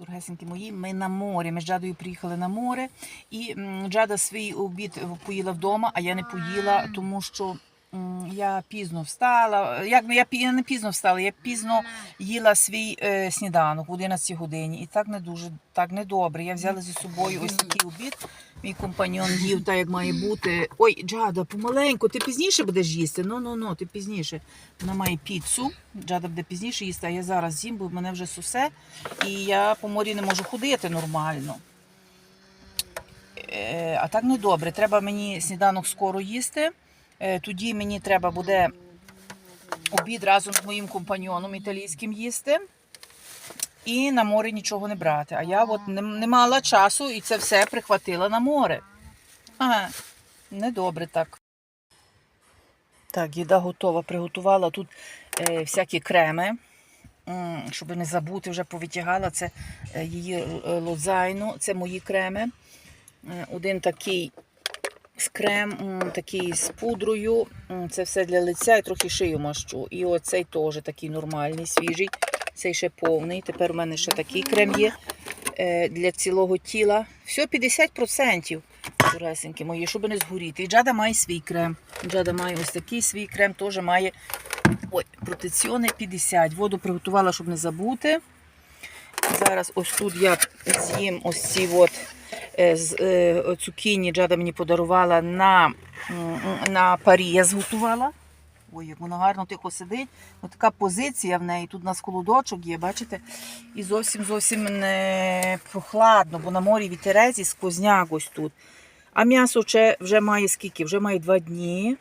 Дорогесенькі мої, ми на морі. Ми з Джадою приїхали на море, і Джада свій обід поїла вдома, а я не поїла, тому що я пізно встала. Як я, я не пізно встала, я пізно їла свій е, сніданок в 11 годині. І так не дуже так не добре. Я взяла зі собою ось такий обід. Мій компаньон їв так, як має бути. Ой, Джада, помаленьку, ти пізніше будеш їсти. Ну, ну, ну, ти пізніше. Вона має піцу. Джада буде пізніше їсти, а я зараз з'їм, бо в мене вже сусе. І я по морі не можу ходити нормально. Е, а так не добре. Треба мені сніданок скоро їсти. Е, тоді мені треба буде обід разом з моїм компаньоном італійським їсти. І на море нічого не брати. А я от не, не мала часу і це все прихватила на море. Ага, недобре так. Так, їда готова. Приготувала тут е, всякі креми, щоб не забути, вже повитягала. Це е, її е, лозайну, це мої креми. Е, Один такий з крем, такий з пудрою. Це все для лиця і трохи шию мащу. І оцей теж такий нормальний, свіжий. Цей ще повний. Тепер у мене ще такий крем є е, для цілого тіла. Все 50%. Доресенькі мої, щоб не згоріти. І Джада має свій крем. Джада має ось такий свій крем, теж має ой, протеціони 50. Воду приготувала, щоб не забути. Зараз ось тут я з'їм ось ці от е, е, цукіні. Джада мені подарувала на, на парі. Я зготувала. Ой, як воно гарно тихо сидить. Ось така позиція в неї. Тут у нас колодочок є, бачите? І зовсім зовсім не прохладно, бо на морі вітерець і сквозняк ось тут. А м'ясо вже, має скільки? Вже має два дні.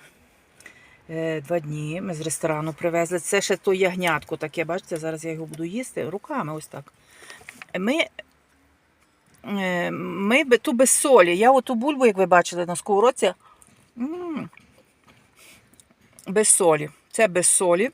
Е, Два дні ми з ресторану привезли. Це ще то ягнятко таке, бачите, зараз я його буду їсти руками ось так. Ми, е, ми ту без солі. Я оту бульбу, як ви бачили на сковородці, м, без солі. Це без солі.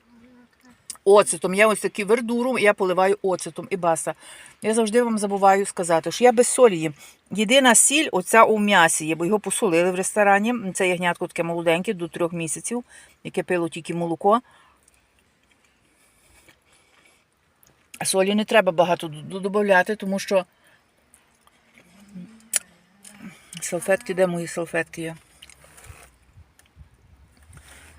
Оцетом. Я ось такі вердуру, я поливаю оцетом і баста. Я завжди вам забуваю сказати, що я без солі їм. Єдина сіль, оця у м'ясі є, бо його посолили в ресторані. Це ягнятко таке молоденьке, до трьох місяців, яке пило тільки молоко. Солі не треба багато додати, тому що салфетки, де мої салфетки є?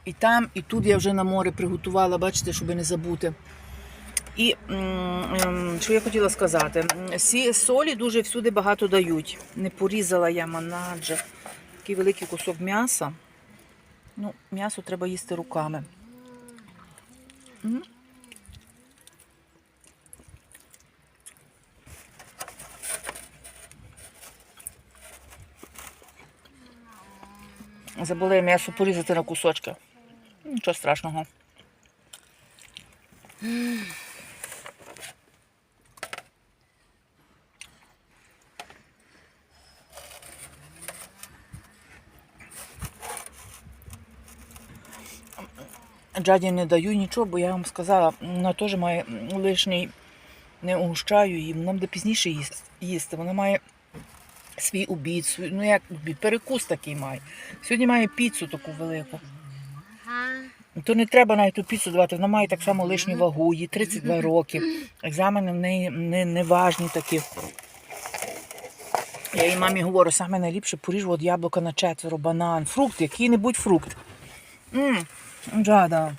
І там, і тут я вже на море приготувала, бачите, щоб не забути. І що я хотіла сказати, сі солі дуже всюди багато дають. Не порізала я манаджа. Такий великий кусок м'яса. Ну, м'ясо треба їсти руками. Забула я м'ясо порізати на кусочки. Нічого страшного. Джаді не даю нічого, бо я вам сказала, вона теж має лишній, не угощаю її, вона буде пізніше їс- їсти. Вона має свій обід, свій, ну як обід, перекус такий має. Сьогодні має піцу таку велику. То не треба навіть ту піцу давати, вона має так само лишню вагу, їй 32 роки. Екзамени в неї не, не важні такі. Я їй мамі говорю, саме найліпше поріжу от яблука на четверо, банан, фрукт, який-небудь фрукт. М, Джада.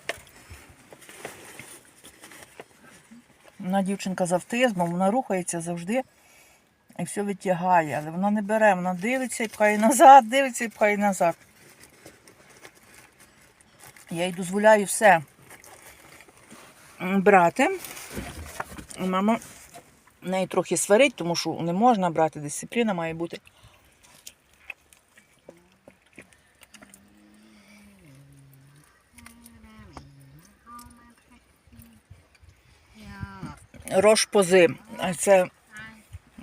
Вона дівчинка з автизмом, вона рухається завжди і все витягає, але вона не бере, вона дивиться і пхає назад, дивиться і пхає назад. Я їй дозволяю все брати. Мама неї трохи сварить, тому що не можна брати, дисципліна має бути. Рош Пози. Це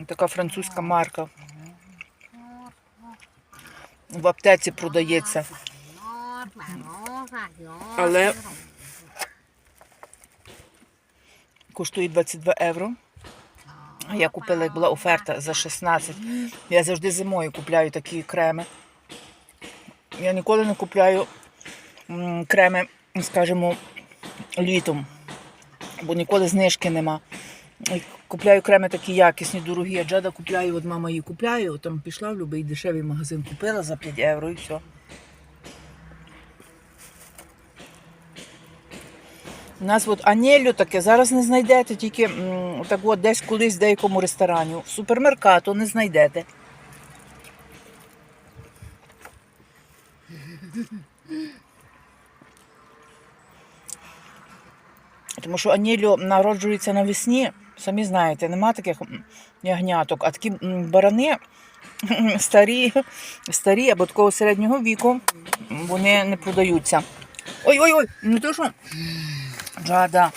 така французька марка. В аптеці продається. Але коштує 22 євро. Я купила, як була оферта за 16. Я завжди зимою купляю такі креми. Я ніколи не купляю креми, скажімо, літом, бо ніколи знижки нема. Купляю креми такі якісні, дорогі, а Джада купляю, от мама її купляє, от там пішла в будь-який дешевий магазин, купила за 5 євро і все. У нас от анєлю таке зараз не знайдете, тільки так от десь колись в деякому ресторані. В супермеркату не знайдете. Тому що анєлю народжується навесні, самі знаєте, нема таких ягняток, а такі барани старі, старі або такого середнього віку, вони не продаються. Ой-ой-ой, не то що. Джада.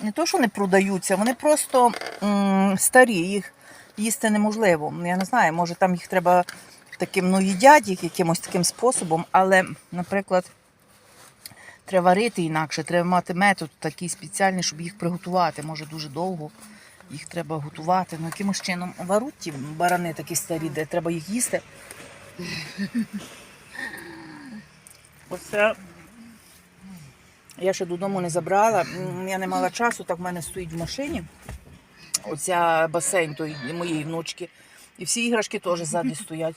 Не то, що не продаються, вони просто м, старі, їх їсти неможливо. Я не знаю, може там їх треба таким, ну їдять їх якимось таким способом, але, наприклад, треба варити інакше, треба мати метод такий спеціальний, щоб їх приготувати. Може дуже довго їх треба готувати. Ну, якимось чином варуть ті барани такі старі, де треба їх їсти. Оце я ще додому не забрала. Я не мала часу, так в мене стоїть в машині. Оця басейн той моєї внучки. І всі іграшки теж ззаді стоять.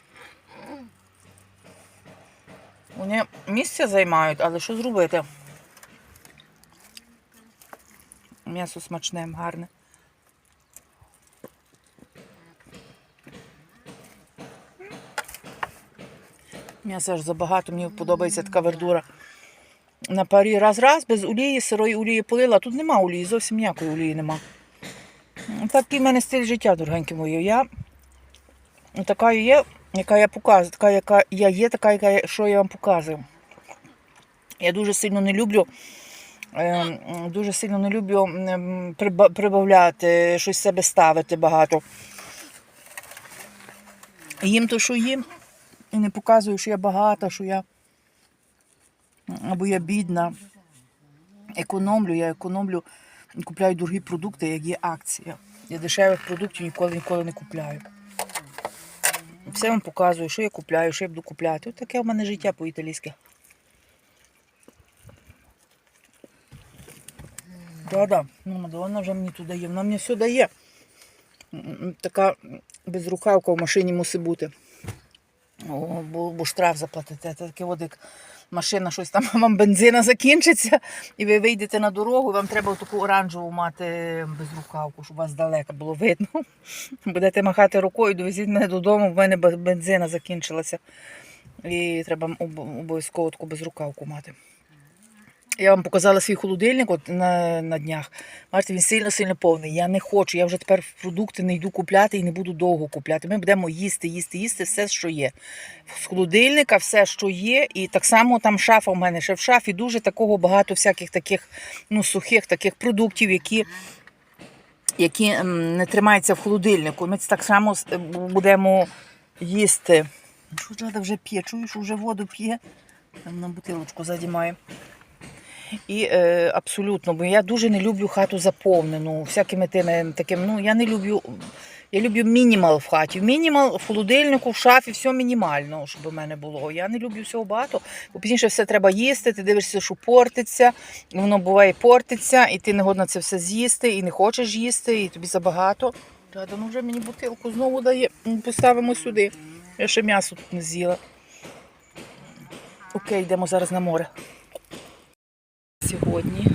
Вони місце займають, але що зробити? М'ясо смачне, гарне. М'яса аж забагато, мені подобається така вердура. На парі раз-раз, без олії, сирої олії полила. Тут нема олії, зовсім ніякої олії нема. Такий в мене стиль життя, дорогенькі мої. Я така є, яка я показую, така, яка я є, така, яка що я вам показую. Я дуже сильно не люблю. е, Дуже сильно не люблю прибавляти, щось себе ставити багато. Їм то, що їм, і не показую, що я багата, що я або я бідна. Економлю, я економлю, купляю дорогі продукти, як є акція. Я дешевих продуктів ніколи ніколи не купляю. Все вам показую, що я купляю, що я буду купляти. Ось таке в мене життя по-італійськи. Да-да, ну Мадонна вже мені тут дає, вона мені все дає. Така безрукавка в машині мусить бути. Бо, бо штраф заплатите. Це таке от як машина щось там вам бензина закінчиться, і ви вийдете на дорогу, і вам треба таку оранжеву мати безрукавку, щоб вас далеко було видно. Будете махати рукою, довезіть мене додому, в мене бензина закінчилася. І треба обов'язково таку безрукавку мати. Я вам показала свій холодильник от на, на днях. Бачите, він сильно-сильно повний. Я не хочу. Я вже тепер продукти не йду купляти і не буду довго купляти. Ми будемо їсти, їсти, їсти все, що є. З холодильника все, що є. І так само там шафа в мене ще в шафі дуже такого багато всяких таких ну, сухих таких продуктів, які. Які не тримаються в холодильнику. Ми так само будемо їсти. Що Джада вже п'є? Чую, що вже воду п'є. Там на бутилочку задімає. І е, абсолютно, бо я дуже не люблю хату заповнену всякими тими таким. Ну я не люблю. Я люблю мінімал в хаті. Мінімал в холодильнику, в шафі, все мінімально, щоб у мене було. Я не люблю всього багато, бо пізніше все треба їсти, ти дивишся, що портиться, воно буває портиться, і ти не годна це все з'їсти, і не хочеш їсти, і тобі забагато. Рада, ну вже мені бутилку знову дає. Поставимо сюди. Я ще м'ясо тут не з'їла. Окей, йдемо зараз на море. Сьогодні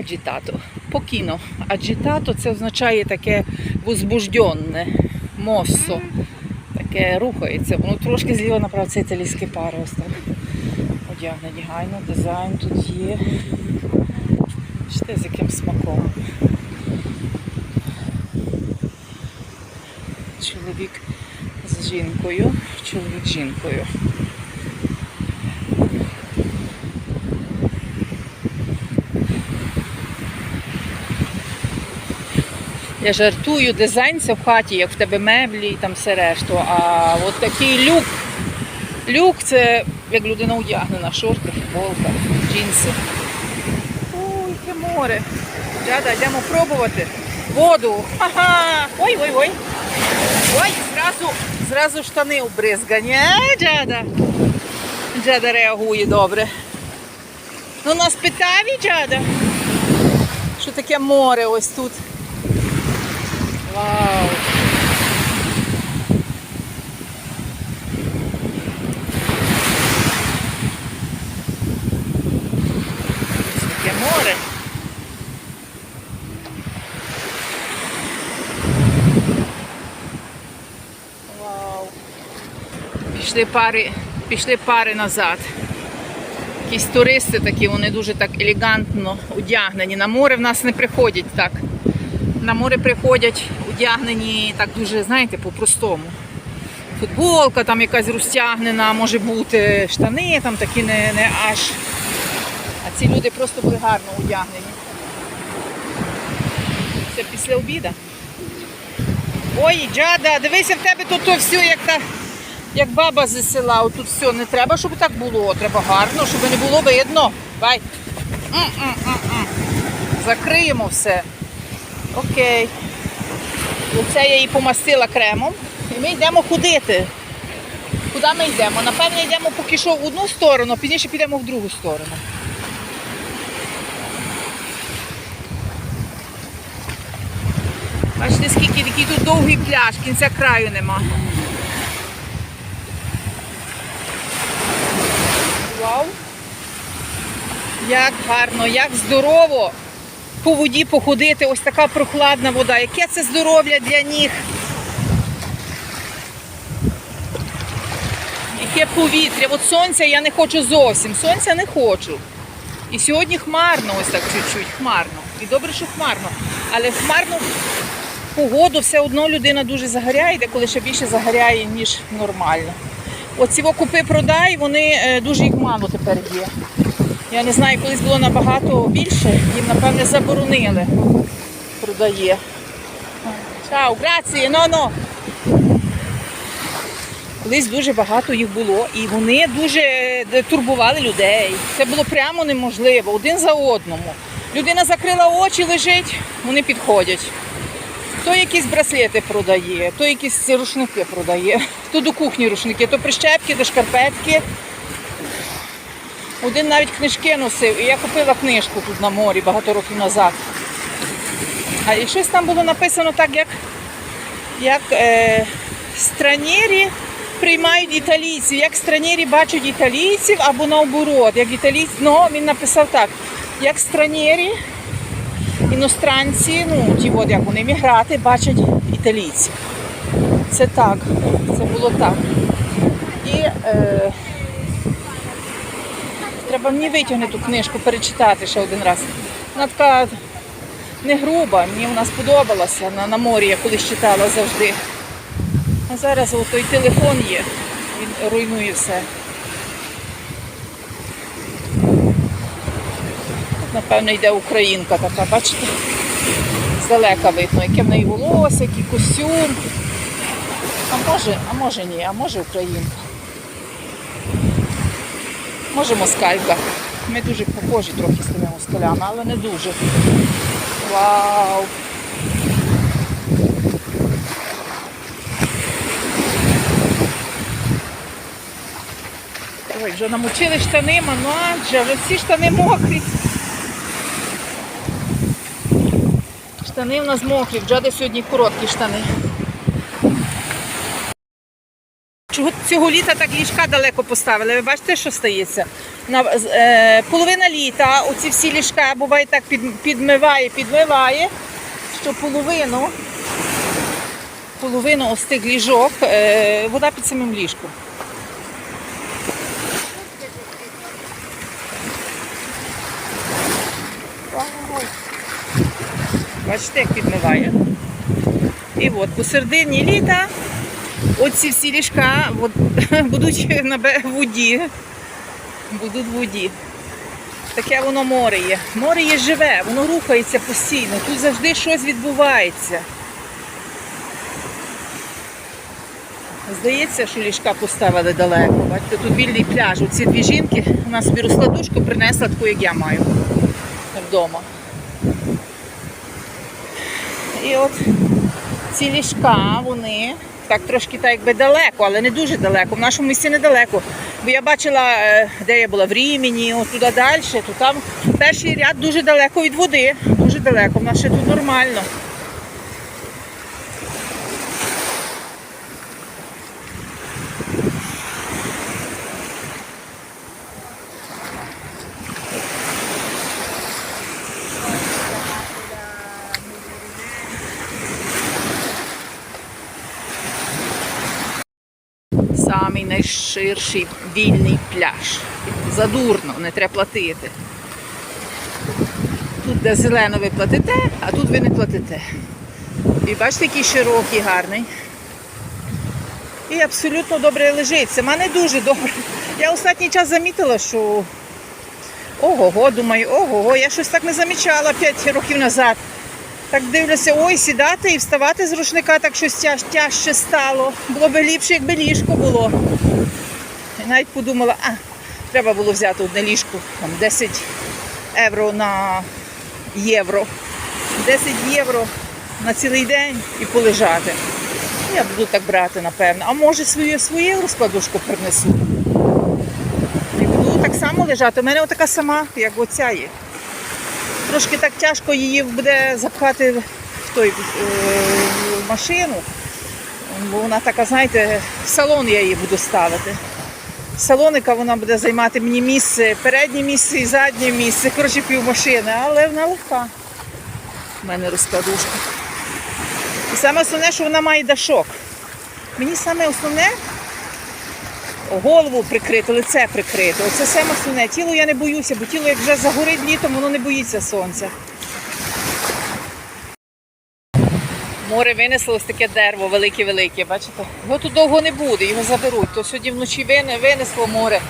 аджітато. Покіно. Аджітато це означає таке возбужденне, моссо. Таке рухається. Воно трошки зліва направо це італійські пари. Ось так. Одягнені гайно, дизайн тут є. Бачите, з яким смаком. Чоловік з жінкою, чоловік з жінкою. Я жартую, дизайн це в хаті, як в тебе меблі і там все решту. А от такий люк. Люк це як людина одягнена, шорти, футболка, джинси. Ой, яке море. Джада, йдемо пробувати. Воду. Ха-ха. Ой, ой, зразу, зразу штани обризгані. Джада. Джада реагує добре. Ну нас питаві, Джада. що таке море ось тут. Вау! Таке море. Вау. Пішли пари, пішли пари назад. Якісь туристи такі, вони дуже так елегантно одягнені. На море в нас не приходять так. На море приходять одягнені так дуже, знаєте, по-простому. Футболка там якась розтягнена, може бути, штани там такі не, не аж. А ці люди просто були гарно одягнені. Це після обіда. Ой, Джада, дивися в тебе тут то все, як та, як баба зі села. Тут все не треба, щоб так було. Треба гарно, щоб не було видно. Бай. М-м-м-м. Закриємо все. Окей. Оце я її помастила кремом. І ми йдемо ходити. Куди ми йдемо? Напевно, йдемо поки що в одну сторону, пізніше підемо в другу сторону. Бачите, скільки який тут довгий пляж, кінця краю нема. Вау! Як гарно, як здорово по воді походити. Ось така прохладна вода. Яке це здоров'я для ніг. Яке повітря. От сонця я не хочу зовсім. Сонця не хочу. І сьогодні хмарно, ось так чуть-чуть, хмарно. І добре, що хмарно. Але в хмарну погоду все одно людина дуже загоряє, деколи ще більше загоряє, ніж нормально. От ці купи продай, вони е, дуже їх мало тепер є. Я не знаю, колись було набагато більше, їм, напевне, заборонили. Продає. Чао, грації, но-но. Колись дуже багато їх було, і вони дуже е, турбували людей. Це було прямо неможливо, один за одному. Людина закрила очі, лежить, вони підходять. То якісь браслети продає, то якісь рушники продає, то до кухні рушники, то прищепки, то шкарпетки. Один навіть книжки носив, і я купила книжку тут на морі багато років назад. А і щось там було написано так, як, як е, странєрі приймають італійців, як странєрі бачать італійців або наоборот, як італійці, ну він написав так, як странєрі, іностранці, ну ті от як вони міграти, бачать італійців. Це так, це було так. І е, треба мені витягнути книжку, перечитати ще один раз. Вона така не груба, мені вона сподобалася на, на морі, я колись читала завжди. А зараз от той телефон є, він руйнує все. Тут, напевно, йде українка така, бачите? Здалека видно, яке в неї волосся, який костюм. А може, а може ні, а може українка. Може москалька. Ми дуже похожі трохи з тими москалями, але не дуже. Вау! Ой, вже намочили штани, манадже, вже всі штани мокрі. Штани в нас мокрі, в Джади сьогодні короткі штани. Цього літа так ліжка далеко поставили? Ви бачите, що стається? На, е, половина літа оці всі ліжка буває так під, підмиває, підмиває, що половину, половину ось тих ліжок е, вода під самим ліжком. Бачите, як підмиває. І от посередині літа оці всі ліжка от, будуть на воді. Будуть в воді. Таке воно море є. Море є живе, воно рухається постійно. Тут завжди щось відбувається. Здається, що ліжка поставили далеко. Бачите, тут вільний пляж. Оці дві жінки вона собі розкладушку принесла таку, як я маю вдома. І от ці ліжка, вони так трошки так якби далеко, але не дуже далеко. В нашому місці недалеко. Бо я бачила, е, де я була в Рімені, отуди туди далі, то там перший ряд дуже далеко від води. Дуже далеко, в нас ще тут нормально. Самий найширший вільний пляж. Задурно, не треба платити. Тут, де зелено ви платите, а тут ви не платите. І бачите, який широкий, гарний. І абсолютно добре лежить. Сама не дуже добре. Я останній час замітила, що ого-го, думаю, ого-го, я щось так не замічала 5 років назад. Так дивлюся, ой, сідати і вставати з рушника, так щось тяж, тяжче стало. Було б ліпше, якби ліжко було. І навіть подумала, а, треба було взяти одне ліжко, там 10 євро на євро. 10 євро на цілий день і полежати. Я буду так брати, напевно. А може свою свою розкладушку принесу. І буду так само лежати. У мене отака сама, як оця є. Трошки так тяжко її буде запхати в той е, в машину. Бо вона така, знаєте, в салон я її буду ставити. Салоника вона буде займати мені місце, переднє місце і заднє місце, коротше пів машини, але вона легка. У мене розкладушка. І саме основне, що вона має дашок. Мені саме основне голову прикрити, лице прикрити. Оце саме основне. Тіло я не боюся, бо тіло як вже загорить літом, воно не боїться сонця. Море винесло ось таке дерево велике-велике, бачите? Його тут довго не буде, його заберуть. То сьогодні вночі вине- винесло море.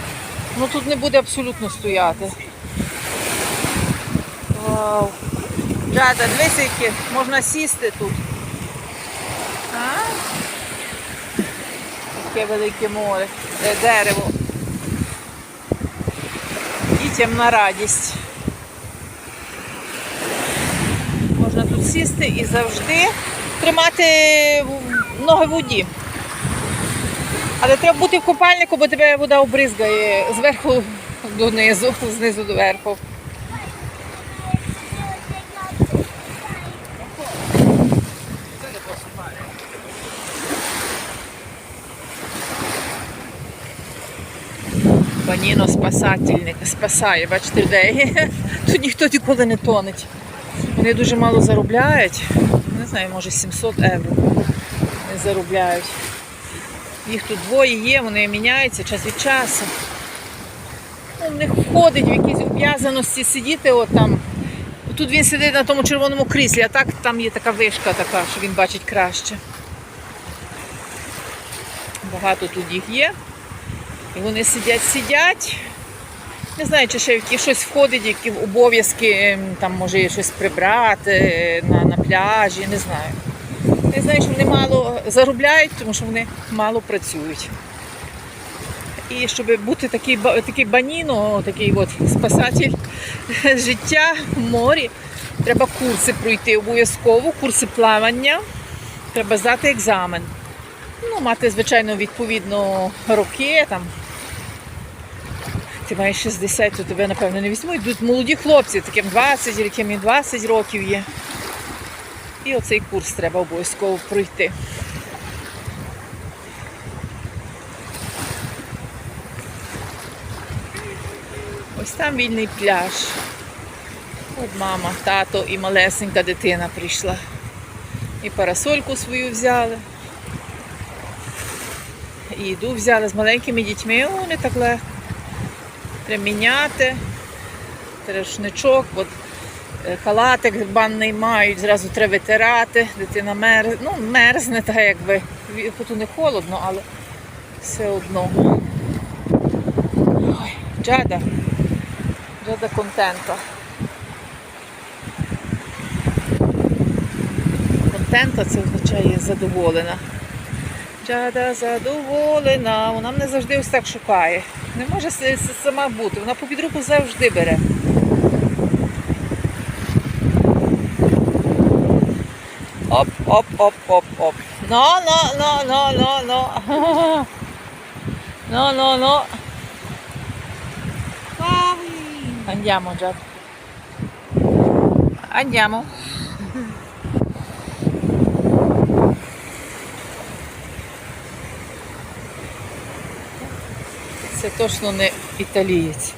Ну тут не буде абсолютно стояти. Вау. Джада, дивись, яке можна сісти тут. А? Таке велике море, е, дерево. Дітям на радість. Можна тут сісти і завжди тримати ноги в воді. Але треба бути в купальнику, бо тебе вода обризгає зверху донизу, знизу до верху. Паніно спасательник спасає, бачите, людей. Тут ніхто ніколи не тонеть. Вони дуже мало заробляють. Не знаю, може 700 євро не заробляють. Їх тут двоє є, вони міняються час від часу. Ну, в них входить в якісь обв'язаності сидіти от. Тут він сидить на тому червоному кріслі, а так там є така вишка така, що він бачить краще. Багато тут їх є. І вони сидять, сидять. Не знаю, чи ще які щось входить, які обов'язки, ем, там може щось прибрати е, на, на пляжі, не знаю. Не знаю, що вони мало заробляють, тому що вони мало працюють. І щоб бути такий, такий баніно, такий от спасатель життя в морі, треба курси пройти обов'язково, курси плавання, треба здати екзамен. Ну, мати, звичайно, відповідно роки там. Ти маєш 60, то тебе, напевно, не візьмуть. Тут молоді хлопці, таким 20, яким і 20 років є. І оцей курс треба обов'язково пройти. Ось там вільний пляж. От мама, тато і малесенька дитина прийшла. І парасольку свою взяли. І їду взяли з маленькими дітьми, о, не так легко. Міняти. Треба рушничок, от е, халатик банний мають, зразу треба витирати, дитина мерзне, ну, мерзне, так якби. Тут не холодно, але все одно. Ой, Джада. Джада контента. Контента це означає задоволена. Джада задоволена. Вона мене завжди ось так шукає. Не може сама бути. Вона по під руку завжди бере. Оп, оп, оп, оп, оп. No, no, no, no, no, no. No, no, no. Andiamo già. Andiamo. Це точно не італієць.